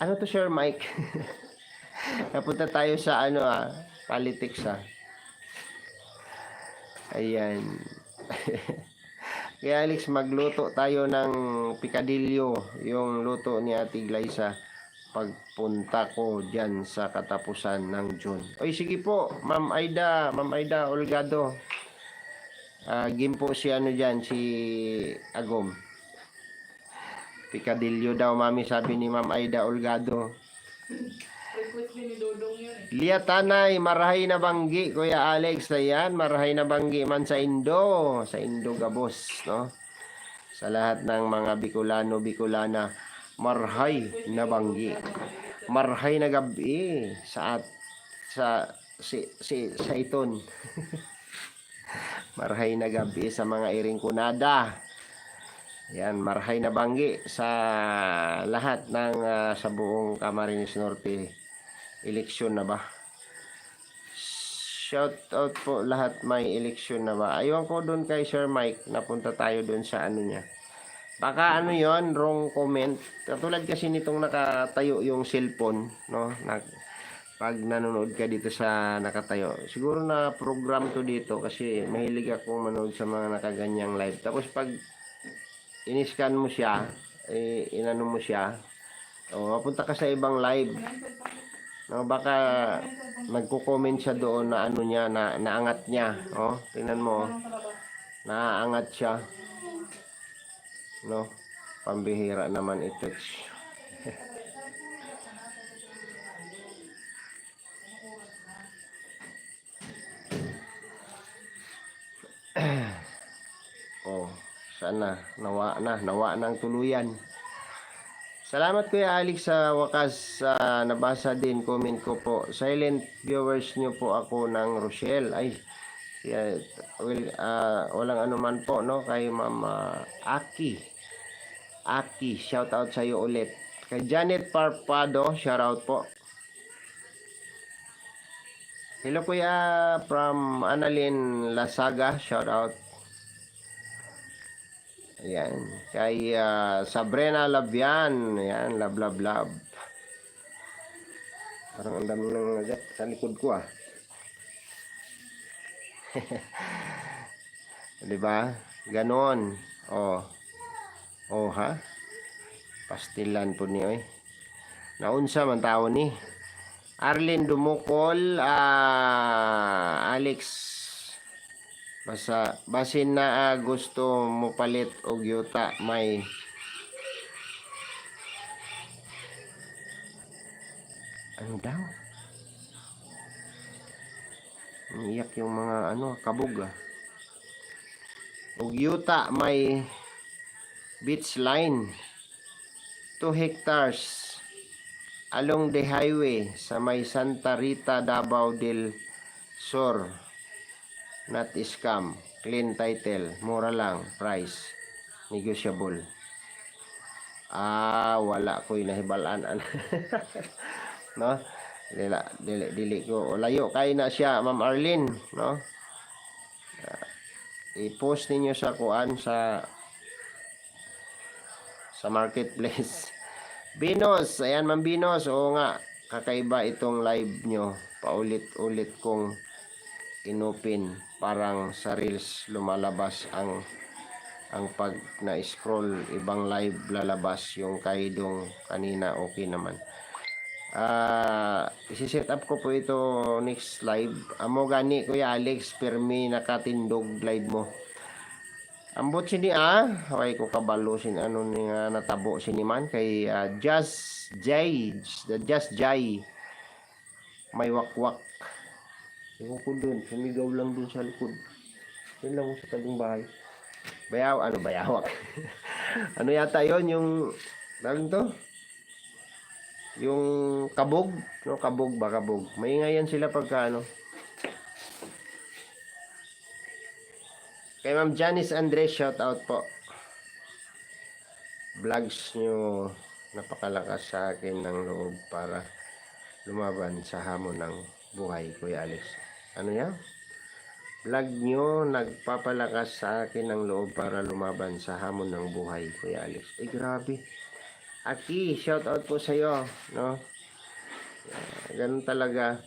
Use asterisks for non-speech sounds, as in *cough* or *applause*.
Ano to, Sir Mike? *laughs* Napunta tayo sa ano ah, politics ah. Ayan. *laughs* Kaya Alex, magluto tayo ng pikadilyo, yung luto ni Ate Glyza pagpunta ko dyan sa katapusan ng June. Oy, sige po, Ma'am Aida, Ma'am Aida Olgado. Ah, game po si ano dyan, si Agom. Pikadilyo daw, mami, sabi ni Ma'am Aida Olgado. Liya tanay, marahay na banggi, Kuya Alex, ayan, marahay na banggi man sa Indo, sa Indo Gabos, no? Sa lahat ng mga Bicolano, Bicolana, marhay na banggi. Marhay na gabi sa at sa si, si sa iton. *laughs* marhay na gabi sa mga iring kunada. Yan, marhay na banggi sa lahat ng ah, sa buong Camarines Norte eleksyon na ba? Shout out po lahat may eleksyon na ba? Aywan ko doon kay Sir Mike, napunta tayo doon sa ano niya. Baka ano yon wrong comment. Katulad kasi nitong nakatayo yung cellphone, no? Nag, pag nanonood ka dito sa nakatayo. Siguro na program to dito kasi mahilig akong manood sa mga nakaganyang live. Tapos pag iniscan mo siya, eh, inano mo siya, o mapunta ka sa ibang live. No, baka nagko-comment siya doon na ano niya, na naangat niya. Oh, tingnan mo. Naaangat siya. No? Pambihira naman ito. *laughs* sana nawa na, nawa ng tuluyan. Salamat Kuya Alex sa wakas sa nabasa din comment ko po. Silent viewers niyo po ako ng Rochelle. Ay, yeah, well, ah, walang anuman po no kay Ma'am ah, Aki. Aki, shout out sa iyo ulit. Kay Janet Parpado, shout out po. Hello Kuya from Annalyn Lasaga, shout out. Ayan. Kay ah, Sabrina Labian. Ayan, love, love, love. Parang ang dami ng nagat sa likod ko ah. *laughs* Di ba? Ganon. Oh. Oh ha? Pastilan po ni oy. Naunsa man tao ni. Arlene Dumukol, ah, Alex Basa, basin na ah, gusto mo palit og yuta may ano daw? Iyak yung mga ano, kabog ah. Og yuta may beach line 2 hectares along the highway sa may Santa Rita, Davao del Sur not scam. Clean title. Mura lang. Price. Negotiable. Ah wala ko'y nahibalaan. *laughs* No? Dili, dili, dili ko. Layo kay na siya ma'am Arlene no? Ah, i-post ninyo sa kuan sa sa marketplace. *laughs* Binos. Ayan ma'am Binos. Oo nga kakaiba itong live nyo. Paulit-ulit kong inupin parang sa reels lumalabas ang ang pag na-scroll ibang live lalabas yung kaidong kanina okay naman. Ah isi-set up ko po ito next live. Amo gani kuya Alex permi nakatindog live mo. Ambot sini ah way ko kabalo sin ano ni nga natabo sini man kay ah, Just Jay the Just Jay. May wakwak Ewan ko dun, sumigaw lang dun sa likod. Yun lang sa tabing bahay. Bayaw, ano bayawak? *laughs* ano yata yon yung, tawag to? Yung kabog, no kabog ba kabog. Maingay yan sila pagka ano. Kay Ma'am Janice Andres, shout out po. Vlogs nyo napakalakas sa akin ng loob para lumaban sa hamon ng buhay, Kuya Alex. Ano yan? Vlog nyo nagpapalakas sa akin ng loob para lumaban sa hamon ng buhay, Kuya Alex. Eh, grabe. Aki, shout out po sa iyo, no? Ganun talaga.